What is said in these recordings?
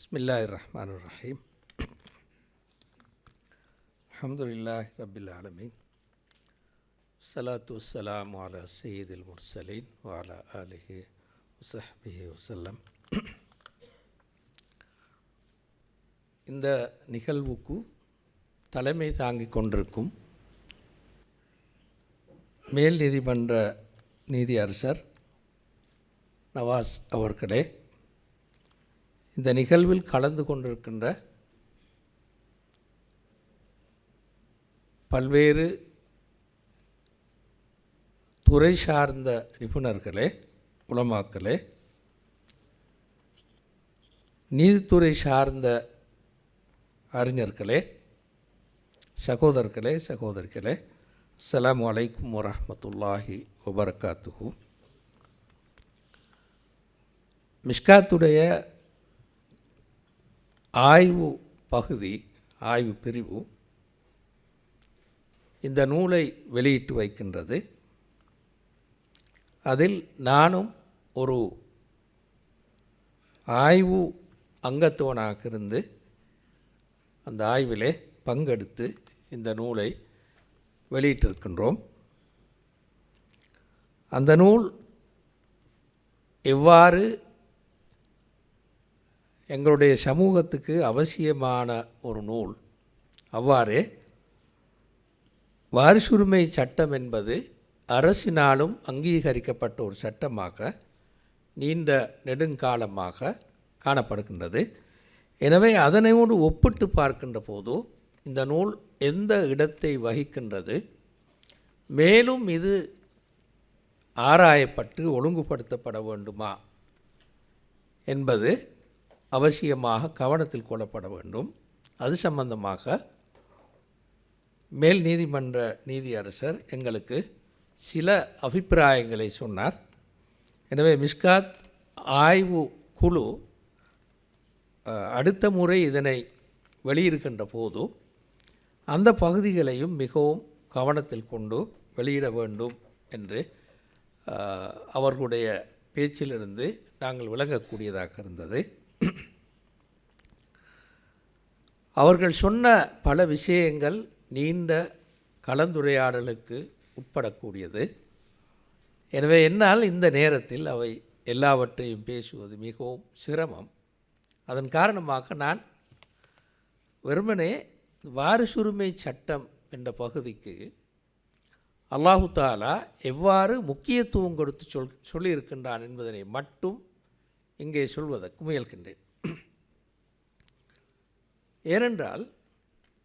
பிஸ்மில்லாஹ் ரஹ்மான் ரஹீம் அஹமதுல்லாஹ் ரபில் ஆலமீன் சலாத்து வலாம் வாலா சயீதில் முர்சலீன் வாலா அலிஹி வசஹபி வசல்லம் இந்த நிகழ்வுக்கு தலைமை தாங்கிக் கொண்டிருக்கும் மேல் நீதிமன்ற நீதியரசர் நவாஸ் அவர்களே இந்த நிகழ்வில் கலந்து கொண்டிருக்கின்ற பல்வேறு துறை சார்ந்த நிபுணர்களே உலமாக்களே நீதித்துறை சார்ந்த அறிஞர்களே சகோதரர்களே சகோதரிகளே அஸ்லாம் அலைக்கும் வரமத்துல்லாஹி வபரகாத்துஹு. மிஷ்காத்துடைய ஆய்வு பகுதி ஆய்வு பிரிவு இந்த நூலை வெளியிட்டு வைக்கின்றது. அதில் நானும் ஒரு ஆய்வு அங்கத்துவனாக இருந்து அந்த ஆய்விலே பங்கெடுத்து இந்த நூலை வெளியிட்டிருக்கின்றோம். அந்த நூல் எவ்வாறு எங்களுடைய சமூகத்துக்கு அவசியமான ஒரு நூல். அவ்வாறே வாரிசுரிமை சட்டம் என்பது அரசினாலும் அங்கீகரிக்கப்பட்ட ஒரு சட்டமாக நீண்ட நெடுங்காலமாக காணப்படுகின்றது. எனவே அதனையோடு ஒப்பிட்டு பார்க்கின்ற போது இந்த நூல் எந்த இடத்தை வகிக்கின்றது? மேலும் இது ஆராயப்பட்டு ஒழுங்குபடுத்தப்பட வேண்டுமா? என்பது அவசியமாக கவனத்தில் கொள்ளப்பட வேண்டும். அது சம்பந்தமாக மேல் நீதிமன்ற நீதியரசர் எங்களுக்கு சில அபிப்பிராயங்களை சொன்னார். எனவே மிஸ்காத் ஆய்வு குழு அடுத்த முறை இதனை வெளியிருக்கின்ற போது அந்த பகுதிகளையும் மிகவும் கவனத்தில் கொண்டு வெளியிட வேண்டும் என்று அவர்களுடைய பேச்சிலிருந்து நாங்கள் விளங்கக்கூடியதாக இருந்தது. அவர்கள் சொன்ன பல விஷயங்கள் நீண்ட கலந்துரையாடலுக்கு உட்படக்கூடியது. எனவே என்னால் இந்த நேரத்தில் அவை எல்லாவற்றையும் பேசுவது மிகவும் சிரமம். அதன் காரணமாக நான் வெறுமனே வாரிசுரிமை சட்டம் என்ற பகுதிக்கு அல்லாஹு தாலா எவ்வாறு முக்கியத்துவம் கொடுத்து சொல் சொல்லியிருக்கின்றான் என்பதனை மட்டும் இங்கே சொல்வதற்கு முயல்கின்றேன். ஏனென்றால்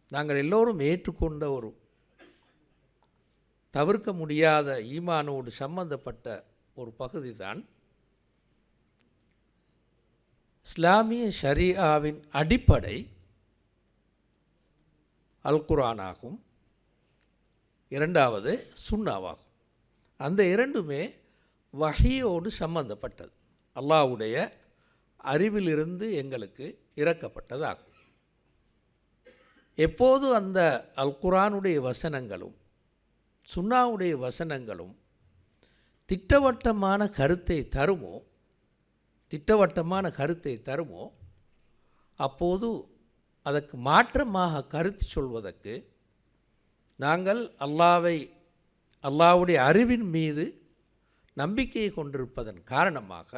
நாங்கள் எல்லோரும் ஏற்றுக்கொண்ட ஒரு தவிர்க்க முடியாத ஈமானோடு சம்பந்தப்பட்ட ஒரு பகுதி தான் இஸ்லாமிய ஷரியாவின் அடிப்படை அல்குரானாகும் இரண்டாவது சுண்ணாவாகும் அந்த இரண்டுமே வகையோடு சம்பந்தப்பட்டது. அல்லாவுடைய அறிவிலிருந்து எங்களுக்கு இறக்கப்பட்டதாகும். எப்போது அந்த அல் குரானுடைய வசனங்களும் சுண்ணாவுடைய வசனங்களும் திட்டவட்டமான கருத்தை தருமோ திட்டவட்டமான கருத்தை தருமோ அப்போது அதற்கு மாற்றமாக கருத்து சொல்வதற்கு நாங்கள் அல்லாவை அல்லாவுடைய அறிவின் மீது நம்பிக்கையை கொண்டிருப்பதன் காரணமாக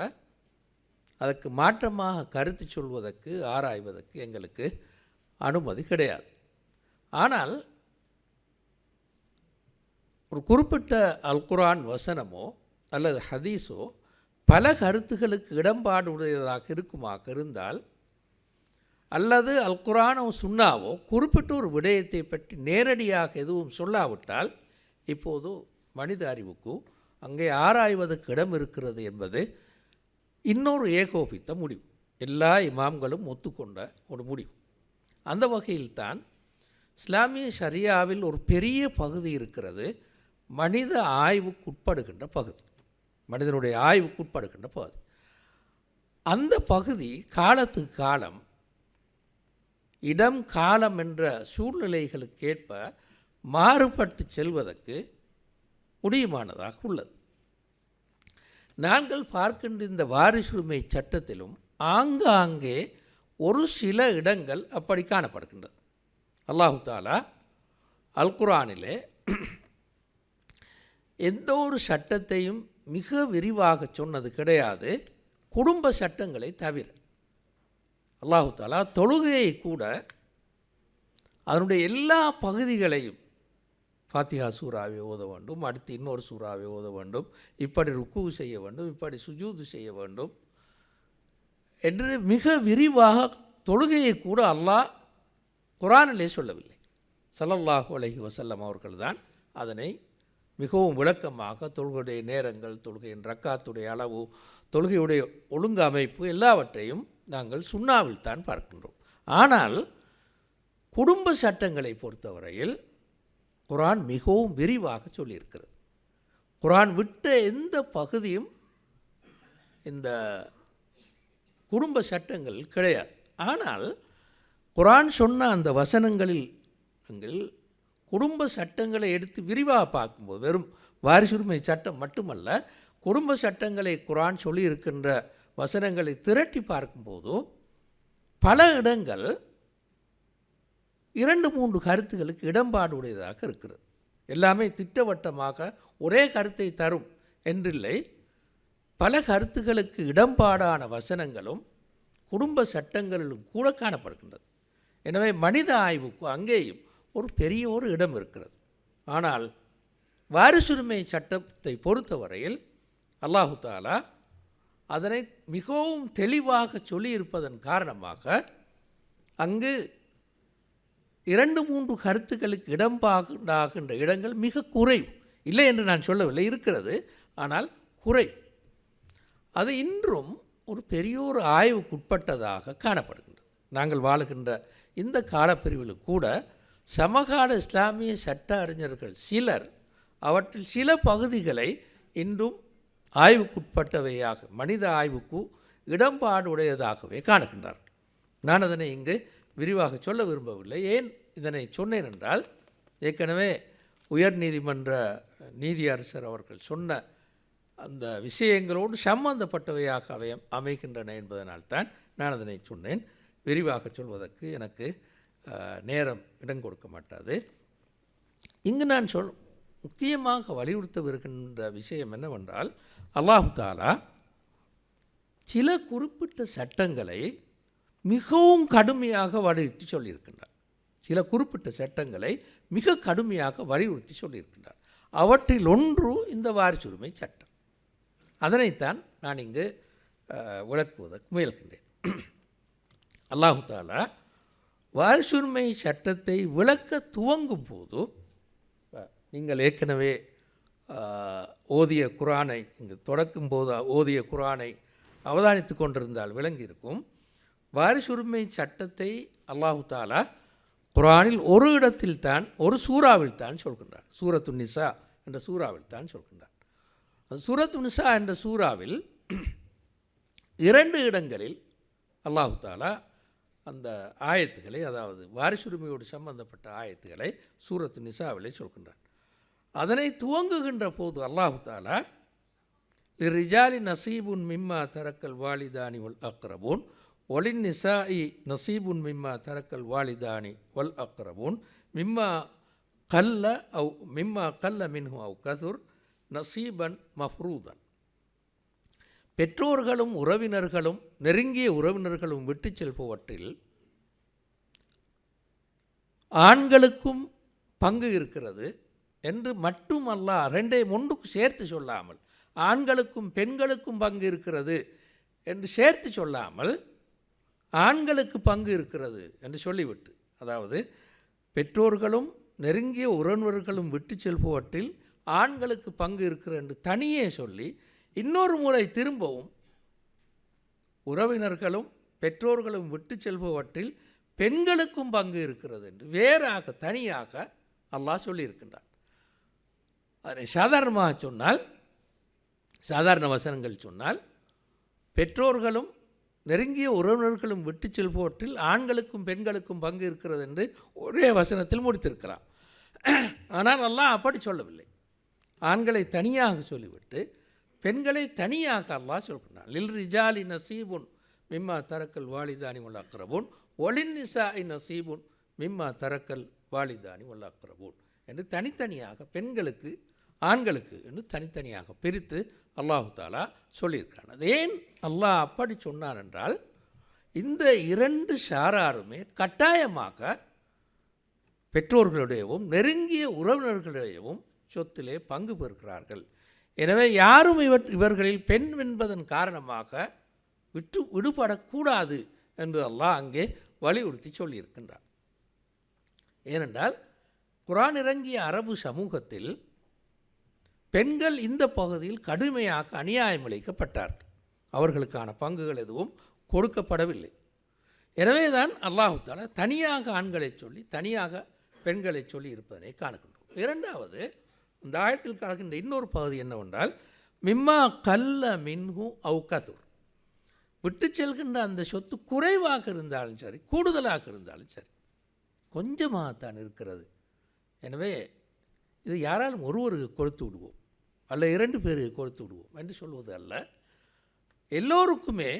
அதற்கு மாற்றமாக கருத்து சொல்வதற்கு ஆராய்வதற்கு எங்களுக்கு அனுமதி கிடையாது. ஆனால் ஒரு குறிப்பிட்ட அல்குரான் வசனமோ அல்லது ஹதீஸோ பல கருத்துகளுக்கு இடம்பாடு உடையதாக இருக்குமாக இருந்தால் அல்லது அல்குரானோ சுண்ணாவோ குறிப்பிட்ட ஒரு விடயத்தை பற்றி நேரடியாக எதுவும் சொல்லாவிட்டால் இப்போது மனித அறிவுக்கு அங்கே ஆராய்வதற்கு இடம் இருக்கிறது என்பது இன்னொரு ஏகோபித்த முடிவு. எல்லா இமாம்களும் ஒத்துக்கொண்ட ஒரு முடிவு. அந்த வகையில்தான் இஸ்லாமிய ஷரியாவில் ஒரு பெரிய பகுதி இருக்கிறது மனித ஆய்வுக்குட்படுகின்ற பகுதி. மனிதனுடைய ஆய்வுக்குட்படுகின்ற பகுதி. அந்த பகுதி காலத்துக்கு காலம் இடம் காலம் என்ற சூழ்நிலைகளுக்கேற்ப மாறுபட்டு செல்வதற்கு முடியுமானதாக உள்ளது. நாங்கள் பார்க்கின்ற இந்த வாரிசுரிமை சட்டத்திலும் ஆங்காங்கே ஒரு சில இடங்கள் அப்படி காணப்படுகின்றது. அல்லாஹு தாலா அல் எந்த ஒரு சட்டத்தையும் மிக விரிவாக சொன்னது கிடையாது. குடும்ப சட்டங்களை தவிர. அல்லாஹு தாலா தொழுகையை கூட அதனுடைய எல்லா பகுதிகளையும் ஃபாத்திஹா சூறாவை ஓத வேண்டும் அடுத்து இன்னொரு சூறாவை ஓத வேண்டும் இப்படி ருக்கு செய்ய வேண்டும் இப்படி சுஜூது செய்ய வேண்டும். என்று மிக விரிவாக தொழுகையை கூட அல்லாஹ் குரானிலே சொல்லவில்லை. சல்லல்லாஹு அலஹி வசல்லம் அவர்கள் அவர்கள்தான் அதனை மிகவும் விளக்கமாக தொழுகையுடைய நேரங்கள் தொழுகையின் ரக்காத்துடைய அளவு தொழுகையுடைய ஒழுங்கு அமைப்பு எல்லாவற்றையும் நாங்கள் சுண்ணாவில் தான் பார்க்கின்றோம். ஆனால் குடும்ப சட்டங்களை பொறுத்தவரையில் குரான் மிகவும் விரிவாக சொல்லியிருக்கிறது. குரான் விட்ட எந்த பகுதியும் இந்த குடும்ப சட்டங்கள் கிடையாது. ஆனால் குரான் சொன்ன அந்த வசனங்களில் குடும்ப சட்டங்களை எடுத்து விரிவாக பார்க்கும்போது வெறும் வாரிசுரிமை சட்டம் மட்டுமல்ல குடும்ப சட்டங்களை குரான் சொல்லியிருக்கின்ற வசனங்களை திரட்டி பார்க்கும்போது பல இடங்கள் இரண்டு மூன்று கருத்துகளுக்கு இடம்பாடு உடையதாக இருக்கிறது. எல்லாமே திட்டவட்டமாக ஒரே கருத்தை தரும் என்றில்லை. பல கருத்துகளுக்கு இடம்பாடான வசனங்களும் குடும்ப சட்டங்களிலும் கூட காணப்படுகின்றது. எனவே மனித ஆய்வுக்கு அங்கேயும் ஒரு பெரிய ஒரு இடம் இருக்கிறது. ஆனால் வாரிசுரிமை சட்டத்தை பொறுத்தவரையில் அல்லாஹு தாலா அதனை மிகவும் தெளிவாக சொல்லியிருப்பதன் காரணமாக அங்கு இரண்டு மூன்று கருத்துக்களுக்கு இடம்பாகின்ற இடங்கள் மிக குறைவு. இல்லை என்று நான் சொல்லவில்லை இருக்கிறது. ஆனால் குறை அது இன்றும் ஒரு பெரியோர் ஆய்வுக்குட்பட்டதாக காணப்படுகின்றது. நாங்கள் வாழுகின்ற இந்த காலப்பிரிவில் கூட சமகால இஸ்லாமிய சட்ட அறிஞர்கள் சிலர் அவற்றில் சில பகுதிகளை இன்றும் ஆய்வுக்குட்பட்டவையாக மனித ஆய்வுக்கு இடம்பாடு உடையதாகவே காணுகின்றார்கள். நான் அதனை இங்கு விரிவாக சொல்ல விரும்பவில்லை. ஏன் இதனை சொன்னேன் என்றால் ஏற்கனவே உயர் நீதிமன்ற நீதியரசர் அவர்கள் சொன்ன அந்த விஷயங்களோடு சம்பந்தப்பட்டவையாக அவை அமைகின்றன என்பதனால்தான் நான் அதனை சொன்னேன். விரிவாக சொல்வதற்கு எனக்கு நேரம் இடம் கொடுக்க மாட்டாது. இங்கு நான் சொல் முக்கியமாக வலியுறுத்தவிருக்கின்ற விஷயம் என்னவென்றால் அல்லாஹு தாலா சில குறிப்பிட்ட சட்டங்களை மிகவும் கடுமையாக வலியுறுத்தி சொல்லியிருக்கின்றார். சில குறிப்பிட்ட சட்டங்களை மிக கடுமையாக வலியுறுத்தி சொல்லியிருக்கின்றார். அவற்றில் ஒன்று இந்த வாரிசுரிமை சட்டம். அதனைத்தான் நான் இங்கு விளக்குவதற்கு முயல்கின்றேன். அல்லாஹு தாலா வாரிசுரிமை சட்டத்தை விளக்க துவங்கும் போது நீங்கள் ஏற்கனவே ஓதிய குரானை இங்கு தொடக்கும் போது ஓதிய குரானை அவதானித்து கொண்டிருந்தால் விளங்கியிருக்கும். வாரிசுரிமை சட்டத்தை அல்லாஹு தாலா குரானில் ஒரு இடத்தில் தான் ஒரு சூறாவில் தான் சொல்கின்றான். சூரத்து நிசா என்ற சூறாவில் தான் சொல்கின்றான். சூரத் சூரத்து நிசா என்ற சூறாவில் இரண்டு இடங்களில் அல்லாஹு தாலா அந்த ஆயத்துகளை அதாவது வாரிசுரிமையோடு சம்பந்தப்பட்ட ஆயத்துகளை சூரத்து நிசாவிலே சொல்கின்றான். அதனை துவங்குகின்ற போது அல்லாஹு தாலா லிரிஜாலி நசீபுன் மிம்மா தரக்கல் வாலிதானி வல் அக்ரபூன் ஒலின் இ நசீபுன் மிம்மா தரக்கல் வாலிதானி வல் அக்ரபூன் மிம்மா கல்ல அவ் மிம்மா கல்ல மின்ஹு அவ் கதுர் நசீபன் மஃப்ரூதன் பெற்றோர்களும் உறவினர்களும் நெருங்கிய உறவினர்களும் விட்டுச் செல்பவற்றில் ஆண்களுக்கும் பங்கு இருக்கிறது என்று மட்டுமல்ல ரெண்டே ஒன்றுக்கு சேர்த்து சொல்லாமல் ஆண்களுக்கும் பெண்களுக்கும் பங்கு இருக்கிறது என்று சேர்த்து சொல்லாமல் ஆண்களுக்கு பங்கு இருக்கிறது என்று சொல்லிவிட்டு அதாவது பெற்றோர்களும் நெருங்கிய உறவினர்களும் விட்டு செல்பவற்றில் ஆண்களுக்கு பங்கு இருக்கிற என்று தனியே சொல்லி இன்னொரு முறை திரும்பவும் உறவினர்களும் பெற்றோர்களும் விட்டு செல்பவற்றில் பெண்களுக்கும் பங்கு இருக்கிறது என்று வேறாக தனியாக அல்லாஹ் சொல்லியிருக்கின்றான். அதை சாதாரணமாக சொன்னால் சாதாரண வசனங்கள் சொன்னால் பெற்றோர்களும் நெருங்கிய உறவினர்களும் விட்டு செல்பவற்றில் ஆண்களுக்கும் பெண்களுக்கும் பங்கு இருக்கிறது என்று ஒரே வசனத்தில் முடித்திருக்கிறான். ஆனால் அல்லாஹ் அப்படி சொல்லவில்லை. ஆண்களை தனியாக சொல்லிவிட்டு பெண்களை தனியாக அல்லாஹ் சொல்கிறான். லில் ரிஜாலி நசீபுன் மிம்மா தரக்கல் வாலிதானி உள்ளாக்கிறபோன் ஒளின் நிசா இ நசீபுன் மிம்மா தரக்கல் வாலிதானி உள்ளாக்கிறபோன் என்று தனித்தனியாக பெண்களுக்கு ஆண்களுக்கு என்று தனித்தனியாக பிரித்து அல்லாஹு தாலா சொல்லியிருக்கான் அது ஏன் அல்லாஹ் அப்படி சொன்னான் என்றால் இந்த இரண்டு ஷாராருமே கட்டாயமாக பெற்றோர்களுடையவும் நெருங்கிய உறவினர்களுடையவும் சொத்திலே பங்கு பெறுகிறார்கள். எனவே யாரும் இவர் இவர்களில் பெண் என்பதன் காரணமாக விட்டு விடுபடக்கூடாது என்பதெல்லாம் அங்கே வலியுறுத்தி சொல்லியிருக்கின்றார் ஏனென்றால் குரான் இறங்கிய அரபு சமூகத்தில் பெண்கள் இந்த பகுதியில் கடுமையாக அநியாயம் இழைக்கப்பட்டார்கள் அவர்களுக்கான பங்குகள் எதுவும் கொடுக்கப்படவில்லை. எனவே தான் அல்லாஹுத்தாலா தனியாக ஆண்களை சொல்லி தனியாக பெண்களை சொல்லி இருப்பதனை காணுகின்றோம். இரண்டாவது இந்த ஆயத்தில் காணுகின்ற இன்னொரு பகுதி என்னவென்றால் மிம்மா கல்ல மின்ஹு அவுகதுர் விட்டு செல்கின்ற அந்த சொத்து குறைவாக இருந்தாலும் சரி கூடுதலாக இருந்தாலும் சரி கொஞ்சமாகத்தான் இருக்கிறது. எனவே இது யாராலும் ஒருவருக்கு கொடுத்து விடுவோம் அல்ல இரண்டு பேருக்கு கொடுத்து விடுவோம் என்று சொல்வது அல்ல. எல்லோருக்குமே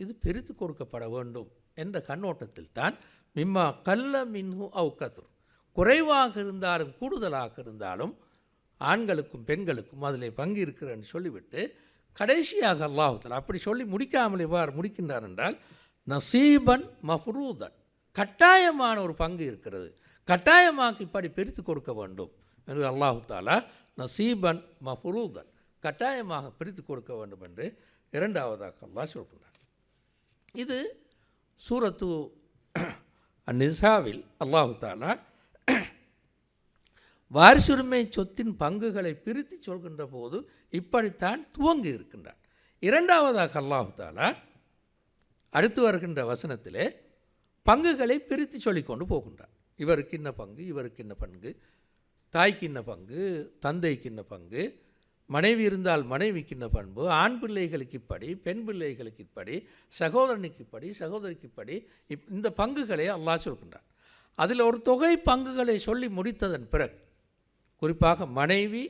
இது பிரித்து கொடுக்கப்பட வேண்டும் என்ற கண்ணோட்டத்தில் தான் மிம்மா கல்ல மின்ஹு அவுகதுர் குறைவாக இருந்தாலும் கூடுதலாக இருந்தாலும் ஆண்களுக்கும் பெண்களுக்கும் அதில் பங்கு இருக்கிறன்னு சொல்லிவிட்டு கடைசியாக அல்லாஹுத்தலா அப்படி சொல்லி முடிக்காமல் எவ்வாறு முடிக்கின்றார் என்றால் நசீபன் மஃப்ரூதன் கட்டாயமான ஒரு பங்கு இருக்கிறது. கட்டாயமாக இப்படி பிரித்து கொடுக்க வேண்டும் என்று அல்லாஹு தாலா நசீபன் மஃப்ரூதன் கட்டாயமாக பிரித்து கொடுக்க வேண்டும் என்று இரண்டாவதாக அல்லாஹ் சொல்கின்றார் இது சூரத்து நிசாவில் அல்லாஹு தாலா வாரிசுரிமை சொத்தின் பங்குகளை பிரித்து சொல்கின்ற போது இப்படித்தான் துவங்கி இருக்கின்றான். இரண்டாவதாக அல்லாஹு அடுத்து வருகின்ற வசனத்திலே பங்குகளை பிரித்து சொல்லிக்கொண்டு போகின்றான். இவருக்கு இன்ன பங்கு இவருக்கு இன்ன பங்கு தாய்க்கு இன்ன பங்கு தந்தைக்கு இன்ன பங்கு மனைவி இருந்தால் மனைவிக்கு இன்ன பண்பு ஆண் பிள்ளைகளுக்கு இப்படி பெண் பிள்ளைகளுக்கு இப்படி சகோதரனுக்கு இப்படி சகோதரிக்கு இப்படி இப் இந்த பங்குகளை அல்லாஹ் சொல்கின்றான். அதில் ஒரு தொகை பங்குகளை சொல்லி முடித்ததன் பிறகு குறிப்பாக மனைவி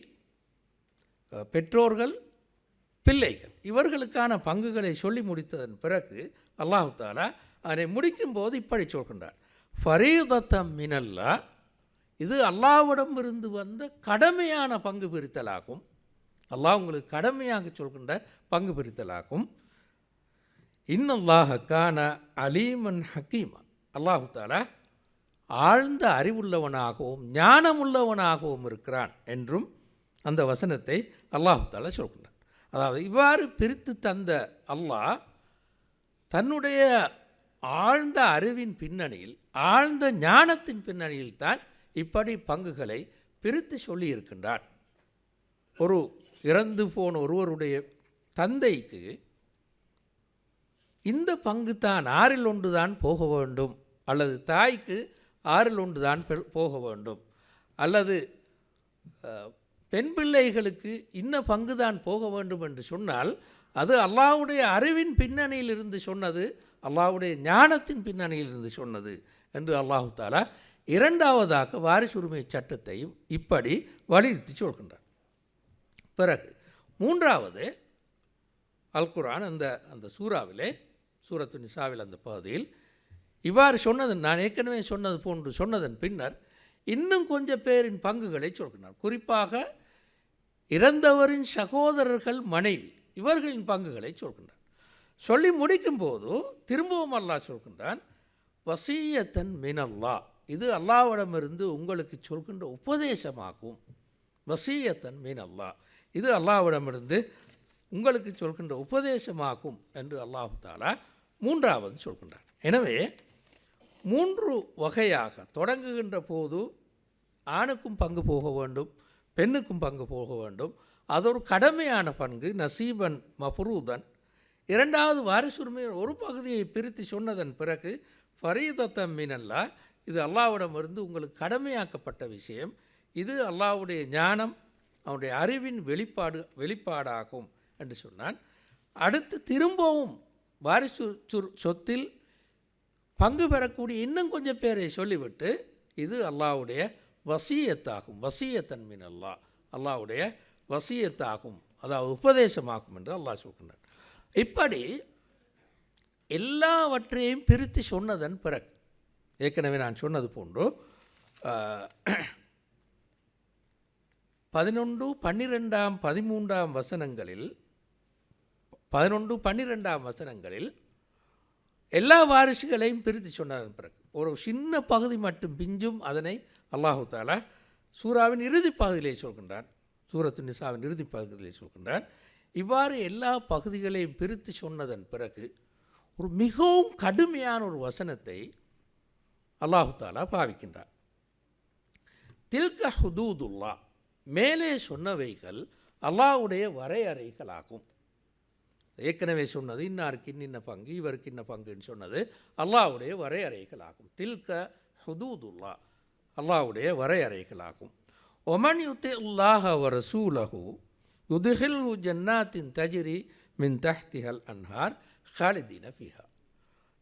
பெற்றோர்கள் பிள்ளைகள் இவர்களுக்கான பங்குகளை சொல்லி முடித்ததன் பிறகு அல்லாஹு தாலா அதை முடிக்கும்போது இப்படி சொல்கின்றார். ஃபரீதத்தம் மினல்லா இது அல்லாவிடம் இருந்து வந்த கடமையான பங்கு பிரித்தலாகும். அல்லாஹ் உங்களுக்கு கடமையாக சொல்கின்ற பங்கு பிரித்தலாகும். இன்னல்லாஹ கான அலீமன் ஹக்கீமா அல்லாஹு தாலா ஆழ்ந்த அறிவுள்ளவனாகவும் ஞானமுள்ளவனாகவும் இருக்கிறான் என்றும் அந்த வசனத்தை அல்லாஹு தாலா சொல்கின்றான். அதாவது இவ்வாறு பிரித்து தந்த அல்லாஹ் தன்னுடைய ஆழ்ந்த அறிவின் பின்னணியில் ஆழ்ந்த ஞானத்தின் பின்னணியில் தான் இப்படி பங்குகளை பிரித்து சொல்லியிருக்கின்றான். ஒரு இறந்து போன ஒருவருடைய தந்தைக்கு இந்த பங்கு தான் ஆறில் ஒன்று தான் போக வேண்டும் அல்லது தாய்க்கு ஆறில் ஒன்று தான் பெ- போக வேண்டும். அல்லது பெண் பிள்ளைகளுக்கு இன்ன பங்கு தான் போக வேண்டும் என்று சொன்னால் அது அல்லாஹ்வுடைய அறிவின் பின்னணியில் இருந்து சொன்னது அல்லாவுடைய ஞானத்தின் பின்னணியில் இருந்து சொன்னது என்று அல்லாஹு தாலா இரண்டாவதாக வாரிசுரிமை சட்டத்தையும் இப்படி வலியுறுத்தி சொல்கின்றார் பிறகு மூன்றாவது அல்குரான் அந்த அந்த சூறாவிலே சூரத்து நிசாவில் அந்த பகுதியில் இவ்வாறு சொன்னது நான் ஏற்கனவே சொன்னது போன்று சொன்னதன் பின்னர் இன்னும் கொஞ்சம் பேரின் பங்குகளை சொல்கிறார் குறிப்பாக இறந்தவரின் சகோதரர்கள் மனைவி இவர்களின் பங்குகளை சொல்கின்றார் சொல்லி முடிக்கும்போது திரும்பவும் அல்லாஹ் சொல்கின்றான் வசீயத்தன் மினல்லா. இது அல்லாவிடமிருந்து உங்களுக்கு சொல்கின்ற உபதேசமாகும். வசீயத்தன் மீன் அல்லாஹ் இது அல்லாவிடமிருந்து உங்களுக்கு சொல்கின்ற உபதேசமாகும் என்று அல்லாஹு தாலா மூன்றாவது சொல்கின்றார் எனவே மூன்று வகையாக தொடங்குகின்ற போது ஆணுக்கும் பங்கு போக வேண்டும் பெண்ணுக்கும் பங்கு போக வேண்டும். அது ஒரு கடமையான பங்கு நசீபன் மஃபரூதன் இரண்டாவது வாரிசுரிமையின் ஒரு பகுதியை பிரித்து சொன்னதன் பிறகு ஃபரீதத்தம் மீனல்லா இது அல்லாஹ்விடமிருந்து உங்களுக்கு கடமையாக்கப்பட்ட விஷயம். இது அல்லாஹ்வுடைய ஞானம் அவனுடைய அறிவின் வெளிப்பாடு வெளிப்பாடாகும் என்று சொன்னான். அடுத்து திரும்பவும் வாரிசு சொத்தில் பங்கு பெறக்கூடிய இன்னும் கொஞ்சம் பேரை சொல்லிவிட்டு இது அல்லாஹ்வுடைய வசியத்தாகும். வசியத்தன்மின் அல்லாஹ் அல்லாவுடைய வசியத்தாகும். அதாவது உபதேசமாகும் என்று அல்லாஹ் சொல்கிறார் இப்படி எல்லாவற்றையும் பிரித்து சொன்னதன் பிறகு ஏற்கனவே நான் சொன்னது போன்று பதினொன்று பன்னிரெண்டாம் பதிமூன்றாம் வசனங்களில் பதினொன்று பன்னிரெண்டாம் வசனங்களில் எல்லா வாரிசுகளையும் பிரித்து சொன்னதன் பிறகு. ஒரு சின்ன பகுதி மட்டும் பிஞ்சும் அதனை அல்லாஹு தாலா சூராவின் இறுதி பகுதியிலே சொல்கின்றான். சூரத்து நிசாவின் இறுதி பகுதியிலே சொல்கின்றான். இவ்வாறு எல்லா பகுதிகளையும் பிரித்து சொன்னதன் பிறகு ஒரு மிகவும் கடுமையான ஒரு வசனத்தை அல்லாஹு தாலா பாவிக்கின்றான். தில்க ஹுதூதுல்லா மேலே சொன்னவைகள் அல்லாஹுடைய வரையறைகளாகும். ஏற்கனவே சொன்னது இன்னாருக்கு இன்னின்ன பங்கு இவருக்கு இன்ன பங்குன்னு சொன்னது. அல்லாவுடைய வரையறைகளாகும். தில்க ஹுதூதுல்லா அல்லாவுடைய வரையறைகளாகும். ஒமன் யுத்தே உல்லாஹ வர சூலகு யுதுஹில்ஹு ஜன்னாத்தின் தஜிரி மின் தஹ்திஹல் அன்ஹார் ஹாலிதீன ஃபிஹா.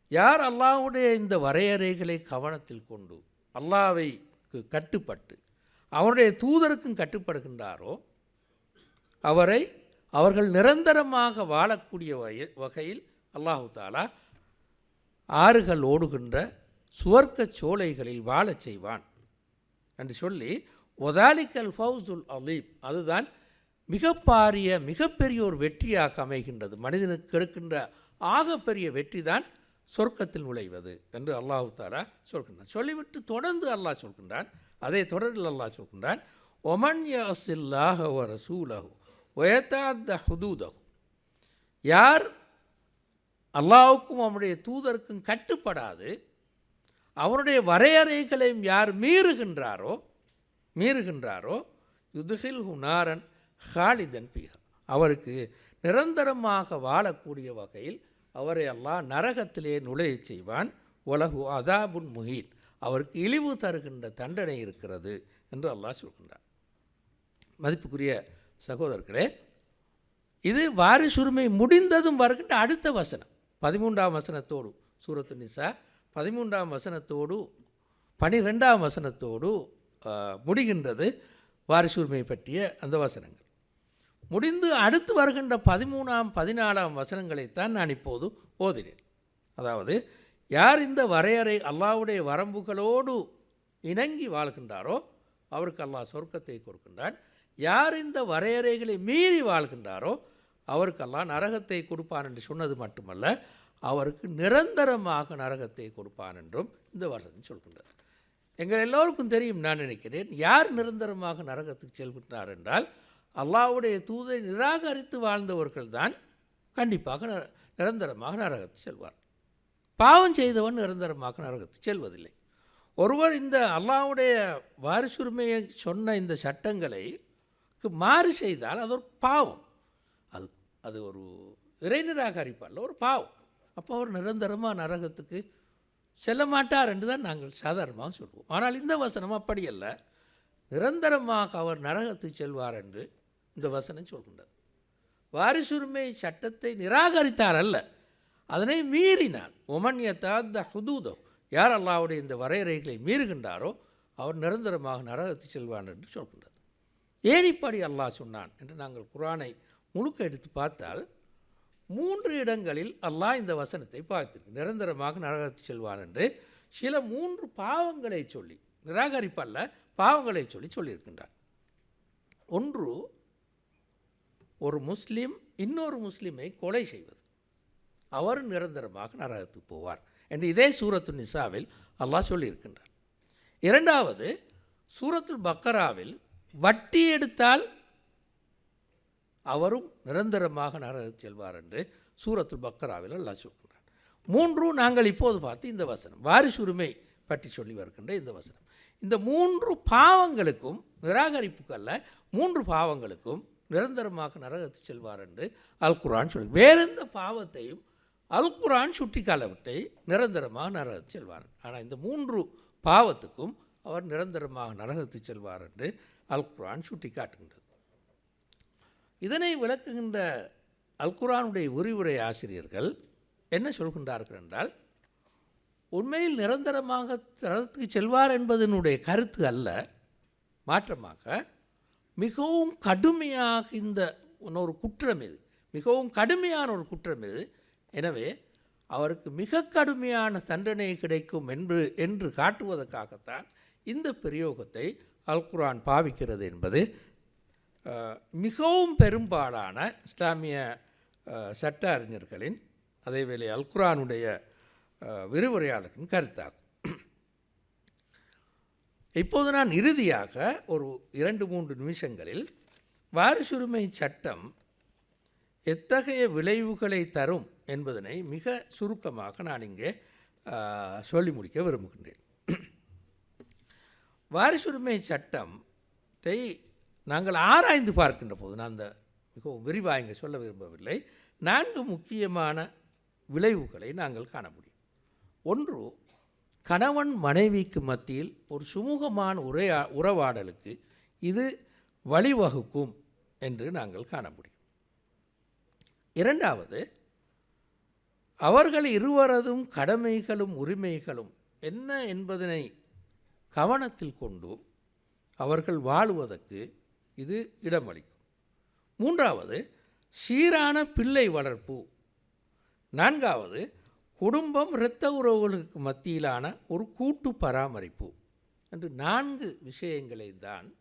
யார் அல்லாஹ்வுடைய இந்த வரையறைகளை கவனத்தில் கொண்டு அல்லாஹ்வைக்கு கட்டுப்பட்டு அவருடைய தூதருக்கும் கட்டுப்படுகின்றாரோ அவரை அவர்கள் நிரந்தரமாக வாழக்கூடிய வய- வகையில் அல்லாஹு தாலா ஆறுகள் ஓடுகின்ற சுவர்க்க சோலைகளில் வாழச் செய்வான் என்று சொல்லி ஒதாலிக்கல் ஃபவுசுல் அலீப் அதுதான் மிக பாரிய மிகப்பெரிய ஒரு வெற்றியாக அமைகின்றது. மனிதனுக்கு எடுக்கின்ற ஆகப்பெரிய வெற்றி தான் சொர்க்கத்தில் நுழைவது என்று அல்லாஹு தாலா சொல்கின்றான். சொல்லிவிட்டு தொடர்ந்து அல்லாஹ் சொல்கின்றான். அதே தொடரில் அல்லாஹ் சொல்கின்றான் ஒமன் யாசில்லாஹ வ ஒயத்தாத்த ஹுதூதஹு. யார்? அல்லாவுக்கும் அவனுடைய தூதருக்கும் கட்டுப்படாது. அவருடைய வரையறைகளையும் யார் மீறுகின்றாரோ மீறுகின்றாரோ யுதுகில் ஹுனாரன் ஹாலிதன் பீஹா. அவருக்கு நிரந்தரமாக வாழக்கூடிய வகையில் அவரை அல்லாஹ் நரகத்திலே நுழையச் செய்வான். உலகு அதாபுன் முஹீன். அவருக்கு இழிவு தருகின்ற தண்டனை இருக்கிறது என்று அல்லாஹ் சொல்கின்றார் மதிப்புக்குரிய சகோதரர்களே இது வாரிசுரிமை முடிந்ததும் வருகின்ற அடுத்த வசனம். பதிமூன்றாம் வசனத்தோடு சூரத்து நிசா பதிமூன்றாம் வசனத்தோடு பனிரெண்டாம் வசனத்தோடு முடிகின்றது வாரிசுரிமை பற்றிய அந்த வசனங்கள். முடிந்து அடுத்து வருகின்ற பதிமூணாம் பதினாலாம் வசனங்களைத்தான் நான் இப்போது ஓதினேன். அதாவது யார் இந்த வரையறை அல்லாவுடைய வரம்புகளோடு இணங்கி வாழ்கின்றாரோ அவருக்கு அல்லாஹ் சொர்க்கத்தை கொடுக்கின்றான். யார் இந்த வரையறைகளை மீறி வாழ்கின்றாரோ அவருக்கெல்லாம் நரகத்தை கொடுப்பான் என்று சொன்னது மட்டுமல்ல அவருக்கு நிரந்தரமாக நரகத்தை கொடுப்பான் என்றும் இந்த வசனம் சொல்கின்றது. எங்கள் எல்லோருக்கும் தெரியும் நான் நினைக்கிறேன் யார் நிரந்தரமாக நரகத்துக்கு செல்கின்றார் என்றால் அல்லாவுடைய தூதை நிராகரித்து வாழ்ந்தவர்கள் தான் கண்டிப்பாக நிரந்தரமாக நரகத்துக்கு செல்வார். பாவம் செய்தவன் நிரந்தரமாக நரகத்துக்கு செல்வதில்லை. ஒருவர் இந்த அல்லாவுடைய வாரிசுரிமையை சொன்ன இந்த சட்டங்களை மாறு செய்தால் அது ஒரு பாவம். அது அது ஒரு இறைநராக நிராகரிப்பல்ல ஒரு பாவம். அப்போ அவர் நிரந்தரமாக நரகத்துக்கு செல்ல மாட்டார் என்று தான் நாங்கள் சாதாரணமாக சொல்வோம். ஆனால் இந்த வசனம் அப்படியல்ல நிரந்தரமாக அவர் நரகத்துக்கு செல்வார் என்று இந்த வசனம் சொல்கின்றது. வாரிசுரிமை சட்டத்தை நிராகரித்தார் அல்ல. அதனை மீறினார். ஒமன்யத்தாத்த ஹுதூதோ. யார் அல்லாவுடைய இந்த வரையறைகளை மீறுகின்றாரோ அவர் நிரந்தரமாக நரகத்துக்கு செல்வார் என்று சொல்கின்றார் ஏனிப்படி அல்லாஹ் சொன்னான் என்று நாங்கள் குரானை முழுக்க எடுத்து பார்த்தால் மூன்று இடங்களில் அல்லாஹ் இந்த வசனத்தை பார்த்திருக்கு நிரந்தரமாக நரகத்து செல்வான் என்று சில மூன்று பாவங்களை சொல்லி நிராகரிப்பல்ல பாவங்களை சொல்லி சொல்லியிருக்கின்றார். ஒன்று ஒரு முஸ்லீம் இன்னொரு முஸ்லீமை கொலை செய்வது. அவர் நிரந்தரமாக நரகத்துக்கு போவார் என்று இதே சூரத்து நிசாவில் அல்லாஹ் சொல்லியிருக்கின்றார். இரண்டாவது சூரத்துல் பக்கராவில் வட்டி எடுத்தால் அவரும் நிரந்தரமாக நரகத்துக்கு செல்வார் என்று சூரத்துல் பக்கராவில் அல்லா சொல்கிறார் மூன்றும் நாங்கள் இப்போது பார்த்து இந்த வசனம் வாரிசுரிமை பற்றி சொல்லி வருகின்ற இந்த வசனம். இந்த மூன்று பாவங்களுக்கும் நிராகரிப்புக்கு அல்ல மூன்று பாவங்களுக்கும் நிரந்தரமாக நரகத்து செல்வார் என்று அல் குரான் சொல்லி வேறெந்த பாவத்தையும் அல் குரான் சுட்டி காலவிட்டை நிரந்தரமாக நரகத்து செல்வார். ஆனால் இந்த மூன்று பாவத்துக்கும் அவர் நிரந்தரமாக நரகத்து செல்வார் என்று அல்குரான் சுட்டி காட்டுகின்றது இதனை விளக்குகின்ற அல் குர்ஆனுடைய விரிவுரை ஆசிரியர்கள் என்ன சொல்கின்றார்கள் என்றால் உண்மையில் நிரந்தரமாக நரகத்துக்கு செல்வார் என்பதனுடைய கருத்து அல்ல மாற்றமாக மிகவும் கடுமையாக இந்த ஒரு குற்றம் இது மிகவும் கடுமையான ஒரு குற்றம் இது. எனவே அவருக்கு மிக கடுமையான தண்டனை கிடைக்கும் என்று என்று காட்டுவதற்காகத்தான் இந்த பிரயோகத்தை அல்குரான் பாவிக்கிறது என்பது மிகவும் பெரும்பாலான இஸ்லாமிய சட்ட அறிஞர்களின் அதேவேளை அல்குரானுடைய விரிவுரையாளர்களின் கருத்தாகும். இப்போது நான் இறுதியாக ஒரு இரண்டு மூன்று நிமிஷங்களில் வாரிசுரிமை சட்டம் எத்தகைய விளைவுகளை தரும் என்பதனை மிக சுருக்கமாக நான் இங்கே சொல்லி முடிக்க விரும்புகின்றேன். வாரிசுரிமை சட்டத்தை நாங்கள் ஆராய்ந்து பார்க்கின்ற போது நான் அந்த மிகவும் விரிவாக இங்கே சொல்ல விரும்பவில்லை நான்கு முக்கியமான விளைவுகளை நாங்கள் காண முடியும். ஒன்று கணவன் மனைவிக்கு மத்தியில் ஒரு சுமூகமான உரையா உறவாடலுக்கு இது வழிவகுக்கும் என்று நாங்கள் காண முடியும். இரண்டாவது அவர்கள் இருவரதும் கடமைகளும் உரிமைகளும் என்ன என்பதனை கவனத்தில் கொண்டு அவர்கள் வாழ்வதற்கு இது இடமளிக்கும். மூன்றாவது சீரான பிள்ளை வளர்ப்பு. நான்காவது குடும்பம் இரத்த உறவுகளுக்கு மத்தியிலான ஒரு கூட்டு பராமரிப்பு. என்று நான்கு விஷயங்களை தான்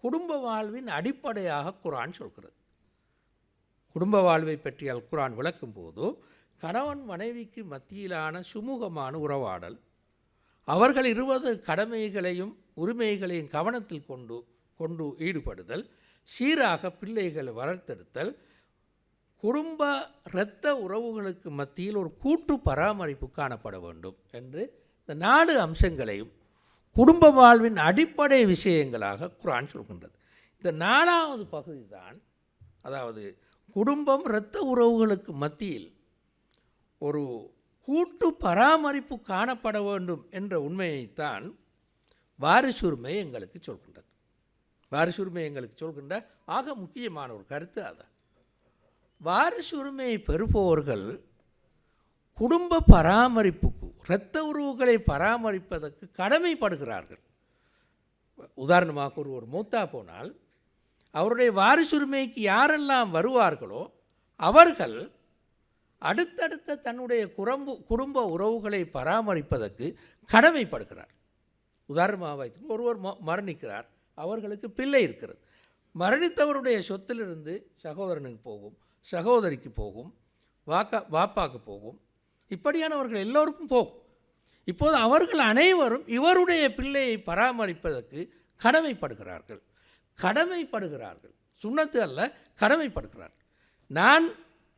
குடும்ப வாழ்வின் அடிப்படையாக குரான் சொல்கிறது. குடும்ப வாழ்வை பற்றி அல் குரான் விளக்கும் போது கணவன் மனைவிக்கு மத்தியிலான சுமூகமான உறவாடல் அவர்கள் இருவது கடமைகளையும் உரிமைகளையும் கவனத்தில் கொண்டு கொண்டு ஈடுபடுதல் சீராக பிள்ளைகளை வளர்த்தெடுத்தல் குடும்ப இரத்த உறவுகளுக்கு மத்தியில் ஒரு கூட்டு பராமரிப்பு காணப்பட வேண்டும் என்று இந்த நாலு அம்சங்களையும் குடும்ப வாழ்வின் அடிப்படை விஷயங்களாக குரான் சொல்கின்றது. இந்த நாலாவது பகுதி தான் அதாவது குடும்பம் இரத்த உறவுகளுக்கு மத்தியில் ஒரு கூட்டு பராமரிப்பு காணப்பட வேண்டும் என்ற உண்மையைத்தான் வாரிசுரிமை எங்களுக்கு சொல்கின்றது. வாரிசுரிமை எங்களுக்கு சொல்கின்ற ஆக முக்கியமான ஒரு கருத்து அதான் வாரிசுரிமையை பெறுபவர்கள் குடும்ப பராமரிப்புக்கு இரத்த உறவுகளை பராமரிப்பதற்கு கடமைப்படுகிறார்கள். உதாரணமாக ஒரு ஒரு மூத்தா போனால் அவருடைய வாரிசுரிமைக்கு யாரெல்லாம் வருவார்களோ அவர்கள் அடுத்தடுத்த தன்னுடைய குரம்பு குடும்ப உறவுகளை பராமரிப்பதற்கு கடமைப்படுகிறார். உதாரணமாக வைத்து ஒருவர் ம- மரணிக்கிறார் அவர்களுக்கு பிள்ளை இருக்கிறது. மரணித்தவருடைய சொத்திலிருந்து சகோதரனுக்கு போகும் சகோதரிக்கு போகும் வாக்கா வாப்பாக்கு போகும். இப்படியானவர்கள் எல்லோருக்கும் போகும். இப்போது அவர்கள் அனைவரும் இவருடைய பிள்ளையை பராமரிப்பதற்கு கடமைப்படுகிறார்கள். கடமைப்படுகிறார்கள். சுண்ணத்து அல்ல கடமைப்படுகிறார்கள் நான்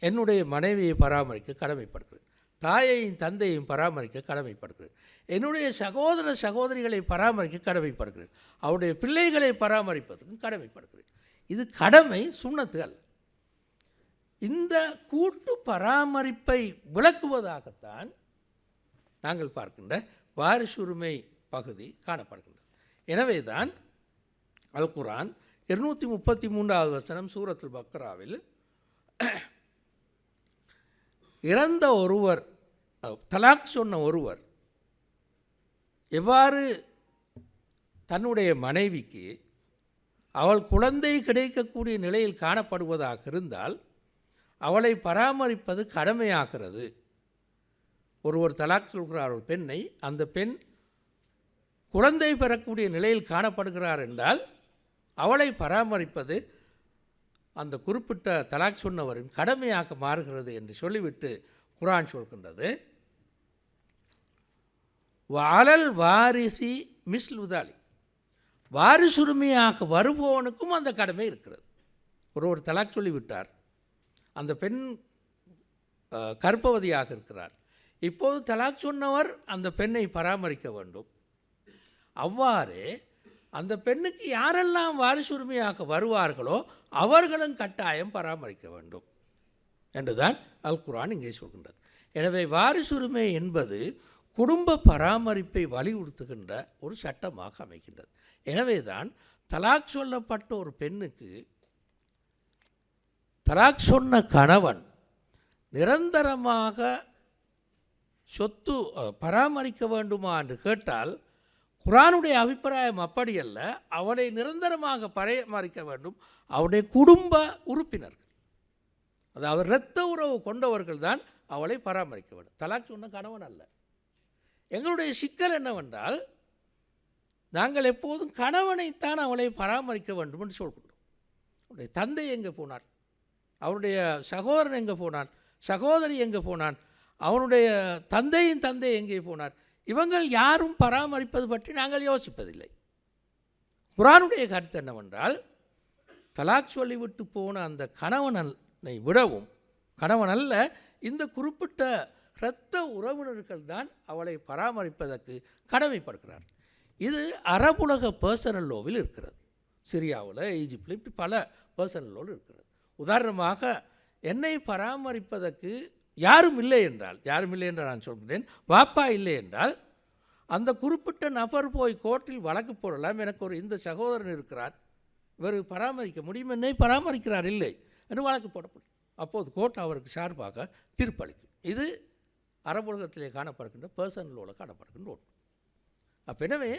என்னுடைய மனைவியை பராமரிக்க கடமைப்படுகிறேன் தாயையும் தந்தையும் பராமரிக்க கடமைப்படுகிறேன் என்னுடைய சகோதர சகோதரிகளை பராமரிக்க கடமைப்படுகிறேன் அவருடைய பிள்ளைகளை பராமரிப்பதற்கும் கடமைப்படுகிறேன் இது கடமை சுண்ணத்து அல்ல. இந்த கூட்டு பராமரிப்பை விளக்குவதாகத்தான் நாங்கள் பார்க்கின்ற வாரிசுரிமை பகுதி காணப்படுகின்றது. எனவே தான் அல் குரான் இருநூற்றி முப்பத்தி மூன்றாவது வசனம் சூரத்துல் பக்ராவில் இறந்த ஒருவர் அஹ், தலாக் சொன்ன ஒருவர் எவ்வாறு தன்னுடைய மனைவிக்கு அவள் குழந்தை கிடைக்கக்கூடிய நிலையில் காணப்படுவதாக இருந்தால் அவளை பராமரிப்பது கடமையாகிறது. ஒருவர் தலாக் சொல்கிறார் ஒரு பெண்ணை அந்த பெண் குழந்தை பெறக்கூடிய நிலையில் காணப்படுகிறார் என்றால் அவளை பராமரிப்பது அந்த குறிப்பிட்ட தலாக் சொன்னவரின் கடமையாக மாறுகிறது என்று சொல்லிவிட்டு குரான் சொல்கின்றது. வாழல் வாரிசி மிஸ் உதாலி வாரிசுரிமையாக வருபவனுக்கும் அந்த கடமை இருக்கிறது. ஒரு ஒரு தலாக் சொல்லிவிட்டார். அந்த பெண் கற்பவதியாக இருக்கிறார். இப்போது தலாக் சொன்னவர் அந்த பெண்ணை பராமரிக்க வேண்டும். அவ்வாறே அந்த பெண்ணுக்கு யாரெல்லாம் வாரிசுரிமையாக வருவார்களோ அவர்களும் கட்டாயம் பராமரிக்க வேண்டும் என்றுதான் அல் குரான் இங்கே சொல்கின்றது. எனவே வாரிசுரிமை என்பது குடும்ப பராமரிப்பை வலியுறுத்துகின்ற ஒரு சட்டமாக அமைக்கின்றது எனவே தான் தலாக் சொல்லப்பட்ட ஒரு பெண்ணுக்கு தலாக் சொன்ன கணவன் நிரந்தரமாக சொத்து பராமரிக்க வேண்டுமா என்று கேட்டால் குரானுடைய அபிப்பிராயம் அப்படியல்ல அவனை நிரந்தரமாக பராமரிக்க வேண்டும். அவருடைய குடும்ப உறுப்பினர்கள் அதாவது இரத்த உறவு கொண்டவர்கள் தான் அவளை பராமரிக்க வேண்டும். தலாக் சொன்ன கணவன் அல்ல. எங்களுடைய சிக்கல் என்னவென்றால் நாங்கள் எப்போதும் கணவனைத்தான் அவளை பராமரிக்க வேண்டும் என்று சொல்கின்றோம். அவருடைய தந்தை எங்கே போனார் அவருடைய சகோதரன் எங்கே போனான்? சகோதரி எங்கே போனான்? அவனுடைய தந்தையின் தந்தை எங்கே போனார்? இவங்கள் யாரும் பராமரிப்பது பற்றி நாங்கள் யோசிப்பதில்லை. குரானுடைய கருத்து என்னவென்றால் தலாக் சொல்லிவிட்டு போன அந்த கணவனை விடவும் கணவன் அல்ல இந்த குறிப்பிட்ட இரத்த உறவினர்கள் தான் அவளை பராமரிப்பதற்கு கடமைப்படுகிறார். இது அரபுலக பர்சனல் லோவில் இருக்கிறது. சிரியாவில் ஈஜிப்டில் இப்படி பல பர்சனல் லோவில் இருக்கிறது. உதாரணமாக என்னை பராமரிப்பதற்கு யாரும் இல்லை என்றால் யாரும் இல்லை என்று நான் சொல்கிறேன் வாப்பா இல்லை என்றால் அந்த குறிப்பிட்ட நபர் போய் கோர்ட்டில் வழக்கு போடலாம். எனக்கு ஒரு இந்த சகோதரன் இருக்கிறார். இவர் பராமரிக்க முடியும்? என்னை பராமரிக்கிறார்? இல்லை என்று வழக்கு போடப்படும். அப்போது கோர்ட் அவருக்கு சார்பாக தீர்ப்பளிக்கும். இது அரபுலகத்திலே காணப்படுகின்ற பர்சனலோட காணப்படுகின்ற ஒன்று. அப்போ எனவே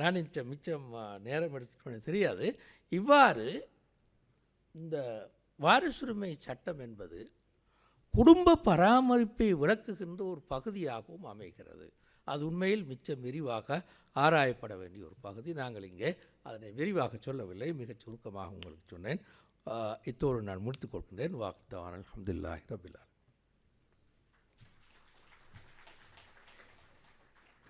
நான் இந்த மிச்சம் நேரம் எடுத்துக்கொண்டு தெரியாது. இவ்வாறு இந்த வாரிசுரிமை சட்டம் என்பது குடும்ப பராமரிப்பை விளக்குகின்ற ஒரு பகுதியாகவும் அமைகிறது. அது உண்மையில் மிச்சம் விரிவாக ஆராயப்பட வேண்டிய ஒரு பகுதி. நாங்கள் இங்கே அதனை விரிவாக சொல்லவில்லை. மிகச் சுருக்கமாக உங்களுக்கு சொன்னேன். இத்தோடு நான் முடித்துக் கொள்கின்றேன். வாக்குத்தவான் அலமதுல்லாஹி ரபில்லா